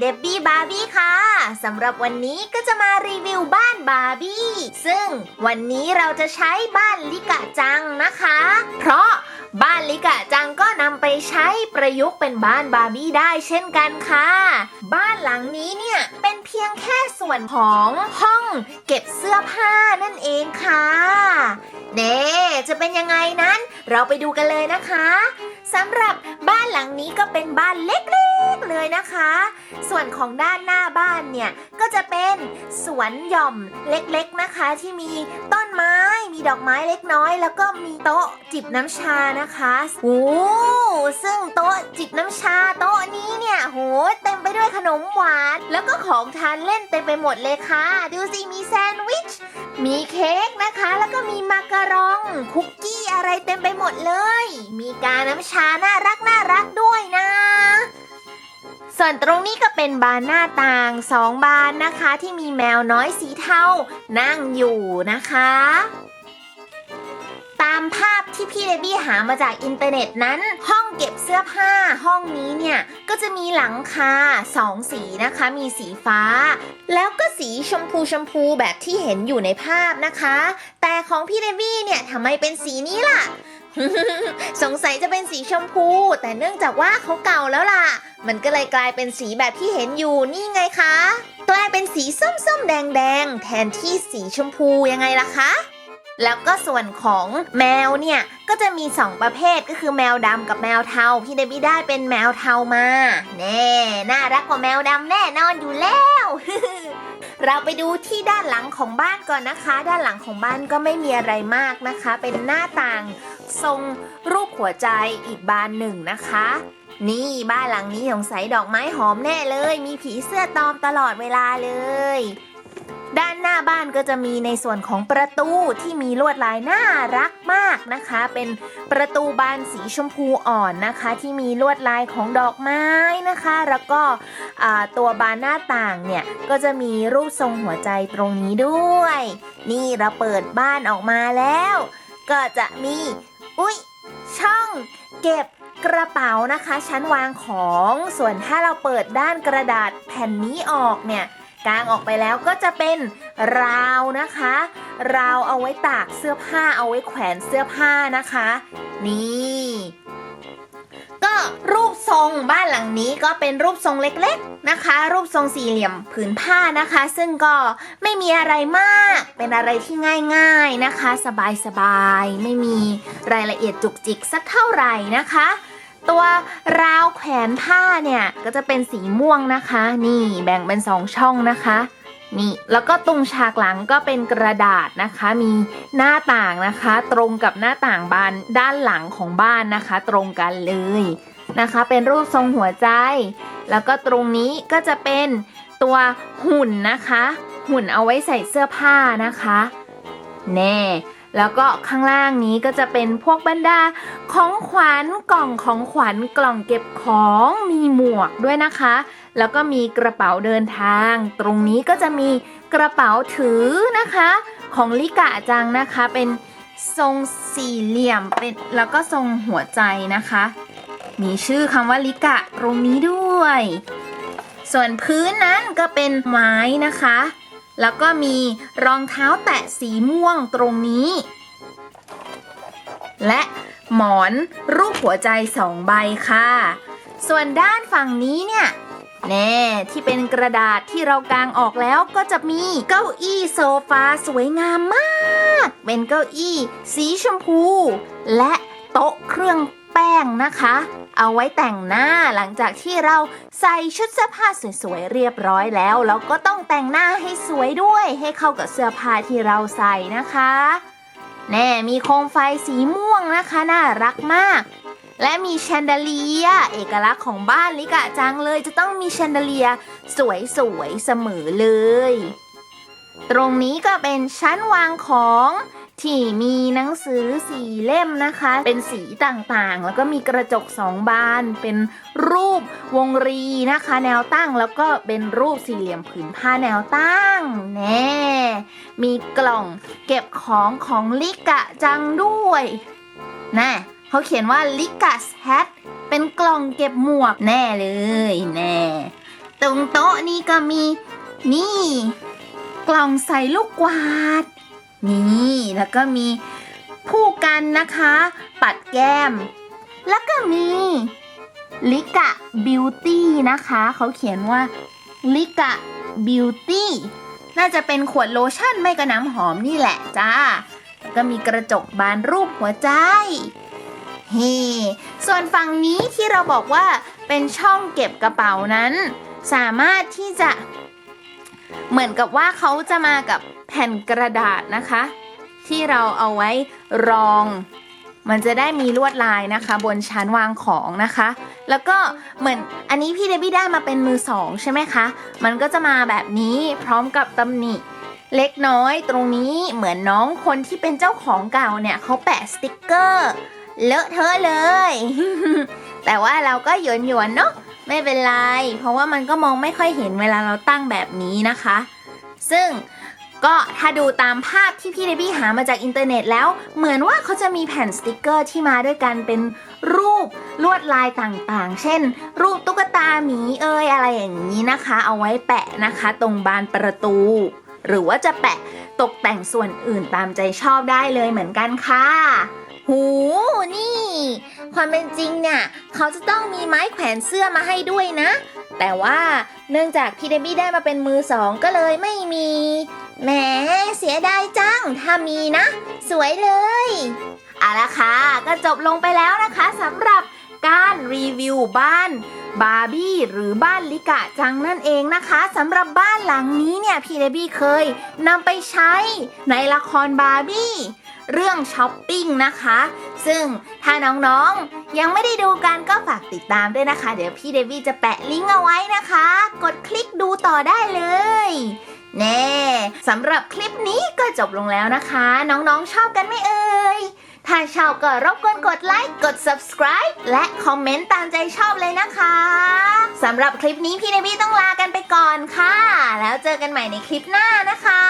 เดบบี้บาร์บี้ค่ะสำหรับวันนี้ก็จะมารีวิวบ้านบาร์บี้ ซึ่งวันนี้เราจะใช้บ้านลิกะจังนะคะ เพราะบ้านลิกะจังก็นำไปใช้ประยุกต์เป็นบ้านบาร์บี้ได้เช่นกันค่ะ บ้านหลังนี้เนี่ยเป็นเพียงแค่ส่วนของห้องเก็บเสื้อผ้านั่นเองค่ะ เน่จะเป็นยังไงนั้น เราไปดูกันเลยนะคะ สำหรับบ้านหลังนี้ก็เป็นบ้านเล็กๆเลยนะคะ ส่วนของด้านหน้าบ้านเนี่ย ก็จะเป็นสวนหย่อมเล็กๆนะคะ ที่มีต้นไม้มีดอกไม้เล็กน้อย แล้วก็มีโต๊ะจิบน้ำชานะคะโอ้ซึ่งโต๊ะจิบน้ำชาโต๊ะนี้เนี่ยโหเต็มไปด้วยขนมหวาน แล้วก็ของทานเล่นเต็มไปหมดเลยค่ะ ดูสิมีแซนด์วิช มีเค้กนะคะ แล้วก็มีมาการองคุกกี้ อะไรเต็มไปหมดเลย มีกาน้ำชาน่ารักน่ารักด้วยนะ ส่วนตรงนี้ก็เป็นบานหน้าต่างสองบานนะคะ ที่มีแมวน้อยสีเทานั่งอยู่นะคะามภาพที่พี่เดบี้หามาจากอินเทอร์เน็ตนั้น ห้องเก็บเสื้อผ้าห้องนี้เนี่ยก็จะมีหลังคาสองสีนะคะ มีสีฟ้า แล้วก็สีชมพูชมพูแบบที่เห็นอยู่ในภาพนะคะ แต่ของพี่เดบี้เนี่ยทำไมเป็นสีนี้ล่ะสงสัยจะเป็นสีชมพู แต่เนื่องจากว่าเขาเก่าแล้วล่ะ มันก็เลยกลายเป็นสีแบบที่เห็นอยู่นี่ไงคะ กลายเป็นสีส้มๆแดงๆแทนที่สีชมพูยังไงล่ะคะ แล้วก็ส่วนของแมวเนี่ยก็จะมี 2 ประเภทก็คือแมวดำกับแมวเทาพี่เดบี้ได้เป็นแมวเทามาแน่น่ารักกว่าแมวดำแน่นอนอยู่แล้วเราไปดูที่ด้านหลังของบ้านก่อนนะคะ ด้านหลังของบ้านก็ไม่มีอะไรมากนะคะ เป็นหน้าต่างทรงรูปหัวใจอีกบานหนึ่งนะคะ นี่บ้านหลังนี้สงสัยดอกไม้หอมแน่เลย มีผีเสื้อตอมตลอดเวลาเลย ด้านหน้าบ้านก็จะมีในส่วนของประตูที่มีลวดลายน่ารักมากนะคะ เป็นประตูบานสีชมพูอ่อนนะคะ ที่มีลวดลายของดอกไม้นะคะ แล้วก็ตัวบานหน้าต่างเนี่ยก็จะมีรูปทรงหัวใจตรงนี้ด้วย นี่เราเปิดบ้านออกมาแล้ว ก็จะมีอุ๊ยช่องเก็บกระเป๋านะคะ ชั้นวางของส่วนถ้าเราเปิดด้านกระดาษแผ่นนี้ออกเนี่ย กางออกไปแล้วก็จะเป็นราวนะคะ ราวเอาไว้ตากเสื้อผ้าเอาไว้แขวนเสื้อผ้านะคะ นี่ก็รูปทรงบ้านหลังนี้ก็เป็นรูปทรงเล็กๆนะคะ รูปทรงสี่เหลี่ยมผืนผ้านะคะ ซึ่งก็ไม่มีอะไรมาก เป็นอะไรที่ง่ายๆนะคะ สบายๆไม่มีรายละเอียดจุกจิกสักเท่าไหร่นะคะ ตัวราวแขวนผ้าเนี่ยก็จะเป็นสีม่วงนะคะ นี่แบ่งเป็นสองช่องนะคะนี่แล้วก็ตรงฉากหลังก็เป็นกระดาษนะคะ มีหน้าต่างนะคะ ตรงกับหน้าต่างบานด้านหลังของบ้านนะคะ ตรงกันเลยนะคะ เป็นรูปทรงหัวใจ แล้วก็ตรงนี้ก็จะเป็นตัวหุ่นนะคะ หุ่นเอาไว้ใส่เสื้อผ้านะคะ แน่ แล้วก็ข้างล่างนี้ก็จะเป็นพวกบรรดาของขวัญกล่องของขวัญกล่องเก็บของมีหมวกด้วยนะคะ แล้วก็มีกระเป๋าเดินทาง ตรงนี้ก็จะมีกระเป๋าถือนะคะ ของลิกะจังนะคะ เป็นทรงสี่เหลี่ยมเป็นแล้วก็ทรงหัวใจนะคะ มีชื่อคำว่าลิกะตรงนี้ด้วย ส่วนพื้นนั้นก็เป็นไม้นะคะ แล้วก็มีรองเท้าแตะสีม่วงตรงนี้ และหมอนรูปหัวใจสองใบค่ะ ส่วนด้านฝั่งนี้เนี่ย แน่ที่เป็นกระดาษที่เรากางออกแล้วก็จะมีเก้าอี้โซฟาสวยงามมาก เป็นเก้าอี้สีชมพู และโต๊ะเครื่อง ป้งนะคะ เอาไว้แต่งหน้าหลังจากที่เราใส่ชุดเสื้อผ้าสวยๆเรียบร้อยแล้ว เราก็ต้องแต่งหน้าให้สวยด้วย ให้เข้ากับเสื้อผ้าที่เราใส่นะคะ แน่มีโคมไฟสีม่วงนะคะน่ารักมาก และมีแชนเดเลียเอกลักษณ์ของบ้านลิกะจังเลยจะต้องมีแชนเดเลียสวยๆเสมอเลย ตรงนี้ก็เป็นชั้นวางของ ที่มีหนังสือสี่เล่มนะคะ เป็นสีต่างๆ แล้วก็มีกระจกสองบาน เป็นรูปวงรีนะคะ แนวตั้งแล้วก็เป็นรูปสี่เหลี่ยมผืนผ้าแนวตั้งแน่มีกล่องเก็บของของลิกะจังด้วยน่ะเขาเขียนว่าลิกัสแฮทเป็นกล่องเก็บหมวกแน่เลยแน่ตรงโต๊ะนี่ก็มีนี่ กล่องใส่ลูกกวาด นี่แล้วก็มีผู้กันนะคะ ปัดแก้ม แล้วก็มีลิกะบิวตี้นะคะ เขาเขียนว่าลิกะบิวตี้น่าจะเป็นขวดโลชั่นไม่ก็น้ำหอมนี่แหละจ้า แล้วก็มีกระจกบานรูปหัวใจ เฮ้ส่วนฝั่งนี้ที่เราบอกว่าเป็นช่องเก็บกระเป๋านั้น สามารถที่จะเหมือนกับว่าเขาจะมากับ แผ่นกระดาษนะคะ ที่เราเอาไว้รอง มันจะได้มีลวดลายนะคะ บนชั้นวางของนะคะ แล้วก็เหมือนอันนี้พี่เดบี้ได้มาเป็นมือสองใช่ไหมคะ มันก็จะมาแบบนี้พร้อมกับตำหนิเล็กน้อยตรงนี้เหมือนน้องคนที่เป็นเจ้าของเก่าเนี่ยเขาแปะสติกเกอร์เลอะเทอะเลย แต่ว่าเราก็หยวนหยวนเนาะไม่เป็นไร เพราะว่ามันก็มองไม่ค่อยเห็นเวลาเราตั้งแบบนี้นะคะ ซึ่ง ก็ถ้าดูตามภาพที่พี่เดบี้หามาจากอินเทอร์เน็ตแล้ว เหมือนว่าเขาจะมีแผ่นสติกเกอร์ที่มาด้วยกันเป็นรูปลวดลายต่างๆ เช่น รูปตุ๊กตาหมีเอยอะไรอย่างนี้นะคะ เอาไว้แปะนะคะตรงบานประตู หรือว่าจะแปะตกแต่งส่วนอื่นตามใจชอบได้เลยเหมือนกันค่ะหูนี่ ความเป็นจริงเนี่ยเขาจะต้องมีไม้แขวนเสื้อมาให้ด้วยนะ แต่ว่าเนื่องจากพี่เดบี้ได้มาเป็นมือสองก็เลยไม่มี แหมเสียดายจัง ถ้ามีนะ สวยเลยเอาละค่ะ ก็จบลงไปแล้วนะคะสำหรับการรีวิวบ้านบาร์บี้หรือบ้านลิกะจังนั่นเองนะคะสำหรับบ้านหลังนี้เนี่ยพี่เดบี้เคยนำไปใช้ในละครบาร์บี้เรื่องช้อปปิ้งนะคะ ซึ่งถ้าน้องๆ ยังไม่ได้ดูกันก็ฝากติดตามด้วยนะคะ เดี๋ยวพี่เดวี่จะแปะลิงก์เอาไว้นะคะ กดคลิกดูต่อได้เลย แน่สำหรับคลิปนี้ก็จบลงแล้วนะคะ น้องๆชอบกันไหมเอ่ย ถ้าชอบก็รบกวนกดไลค์ กด subscribe และคอมเมนต์ตามใจชอบเลยนะคะสำหรับคลิปนี้พี่เนบี้ต้องลากันไปก่อนค่ะ แล้วเจอกันใหม่ในคลิปหน้านะคะ